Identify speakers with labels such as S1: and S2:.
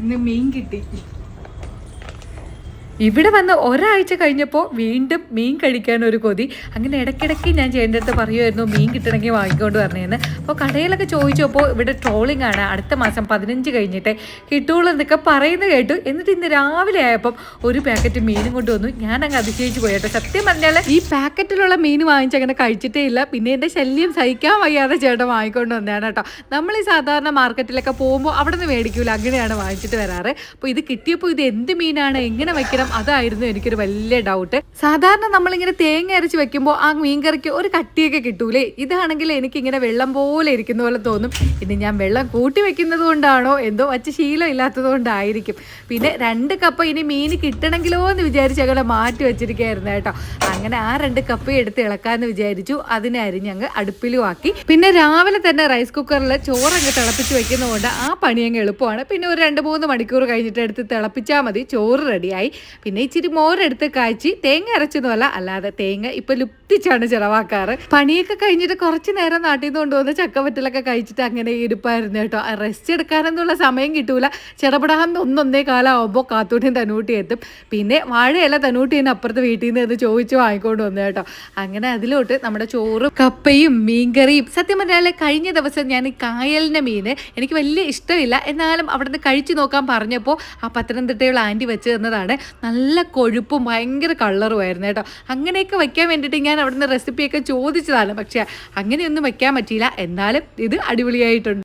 S1: ഇന്ന് മീൻ കിട്ടി. ഇവിടെ വന്ന് ഒരാഴ്ച കഴിഞ്ഞപ്പോൾ വീണ്ടും മീൻ കഴിക്കാൻ ഒരു കൊതി. അങ്ങനെ ഇടയ്ക്കിടയ്ക്ക് ഞാൻ അടുത്ത് പറയുമായിരുന്നു മീൻ കിട്ടണമെങ്കിൽ വാങ്ങിക്കൊണ്ട് വരണേന്ന് അപ്പോൾ കടയിലൊക്കെ ചോദിച്ചപ്പോൾ ഇവിടെ ട്രോളിംഗ് ആണ്. അടുത്ത മാസം പതിനഞ്ച് കഴിഞ്ഞിട്ട് കിട്ടുള്ളൂ എന്നൊക്കെ പറയുന്നത് കേട്ടു. എന്നിട്ട് ഇന്ന് രാവിലെ ആയപ്പം ഒരു പാക്കറ്റ് മീനും കൊണ്ടുവന്നു ഞാൻ അങ്ങ് അതിശയിച്ച് പോയി സത്യം പറഞ്ഞാൽ ഈ പാക്കറ്റിലുള്ള മീൻ വാങ്ങിച്ച് അങ്ങനെ കഴിച്ചിട്ടേ ഇല്ല. പിന്നെ എന്റെ ശല്യം സഹിക്കാൻ വയ്യാതെ ചേട്ടൻ വാങ്ങിക്കൊണ്ട് വന്നതാണ് കേട്ടോ. നമ്മൾ ഈ സാധാരണ മാർക്കറ്റിലൊക്കെ പോകുമ്പോൾ അവിടെ നിന്ന് മേടിക്കൂല. അങ്ങനെയാണ് വാങ്ങിച്ചിട്ട് വരാറ്. അപ്പോൾ ഇത് കിട്ടിയപ്പോൾ ഇത് എന്ത് മീനാണ്? എങ്ങനെ വെക്കണം? അതായിരുന്നു എനിക്കൊരു വലിയ ഡൗട്ട് സാധാരണ നമ്മളിങ്ങനെ തേങ്ങ അരച്ച് വെക്കുമ്പോൾ ആ മീൻകറിക്ക് ഒരു കട്ടിയൊക്കെ കിട്ടൂലേ? ഇതാണെങ്കിൽ എനിക്കിങ്ങനെ വെള്ളം പോലെ ഇരിക്കുന്ന പോലെ തോന്നും. ഇനി ഞാൻ വെള്ളം കൂട്ടി വെക്കുന്നത് കൊണ്ടാണോ? എന്തോ വച്ച് ശീലം ഇല്ലാത്തത് കൊണ്ടായിരിക്കും. പിന്നെ രണ്ട് കപ്പ് ഇനി മീൻ കിട്ടണമെങ്കിലോ എന്ന് വിചാരിച്ച് അങ്ങനെ മാറ്റി വെച്ചിരിക്കുകയായിരുന്നു കേട്ടോ. അങ്ങനെ ആ രണ്ട് കപ്പ് എടുത്ത് ഇളക്കാന്ന് വിചാരിച്ചു. അതിനെ അരിഞ്ഞങ്ങ് അടുപ്പിലും ആക്കി. പിന്നെ രാവിലെ തന്നെ റൈസ് കുക്കറിൽ ചോറങ്ങ് തിളപ്പിച്ച് വെക്കുന്നതുകൊണ്ട് ആ പണി അങ്ങ് എളുപ്പമാണ്. പിന്നെ ഒരു രണ്ട് മൂന്ന് മണിക്കൂർ കഴിഞ്ഞിട്ട് എടുത്ത് തിളപ്പിച്ചാൽ മതി. ചോറ് റെഡിയായി പിന്നെ ഇച്ചിരി മോരെടുത്ത് കാച്ചി തേങ്ങ അരച്ചതുമല്ല അല്ലാതെ തേങ്ങ ഇപ്പൊ ലുപ്തിച്ചാണ് ചിലവാക്കാറ്. പണിയൊക്കെ കഴിഞ്ഞിട്ട് കുറച്ച് നേരം നാട്ടിൽ നിന്ന് കൊണ്ടുവന്ന് ചക്കവറ്റലൊക്കെ കഴിച്ചിട്ട് അങ്ങനെ ഇരിപ്പായിരുന്നു കേട്ടോ. റെസ്റ്റ് എടുക്കാനൊന്നുള്ള സമയം കിട്ടൂല. ചെറുപടാൻ ഒന്നൊന്നേ കാലമാകുമ്പോൾ കാത്തൂട്ടിയും തനൂട്ടി എത്തും. പിന്നെ വാഴയല്ല തനൂട്ടിയും അപ്പുറത്ത് വീട്ടിൽ നിന്ന് എന്ന് ചോദിച്ച് വാങ്ങിക്കൊണ്ട് വന്നു കേട്ടോ. അങ്ങനെ അതിലോട്ട് നമ്മുടെ ചോറും കപ്പയും മീൻകറിയും. സത്യം പറഞ്ഞാൽ കഴിഞ്ഞ ദിവസം ഞാൻ ഈ കായലിന്റെ മീന് എനിക്ക് വലിയ ഇഷ്ടമില്ല. എന്നാലും അവിടുന്ന് കഴിച്ചു നോക്കാൻ പറഞ്ഞപ്പോൾ ആ പത്തനംതിട്ടയുള്ള ആന്റി വെച്ച് തന്നതാണ്. നല്ല കൊഴുപ്പും ഭയങ്കര കളറുമായിരുന്നു കേട്ടോ. അങ്ങനെയൊക്കെ വയ്ക്കാൻ വേണ്ടിയിട്ട് ഞാൻ അവിടുന്ന് റെസിപ്പിയൊക്കെ ചോദിച്ചതാണ്. പക്ഷേ അങ്ങനെയൊന്നും വയ്ക്കാൻ പറ്റിയില്ല. എന്നാലും ഇത് അടിപൊളിയായിട്ടുണ്ട്.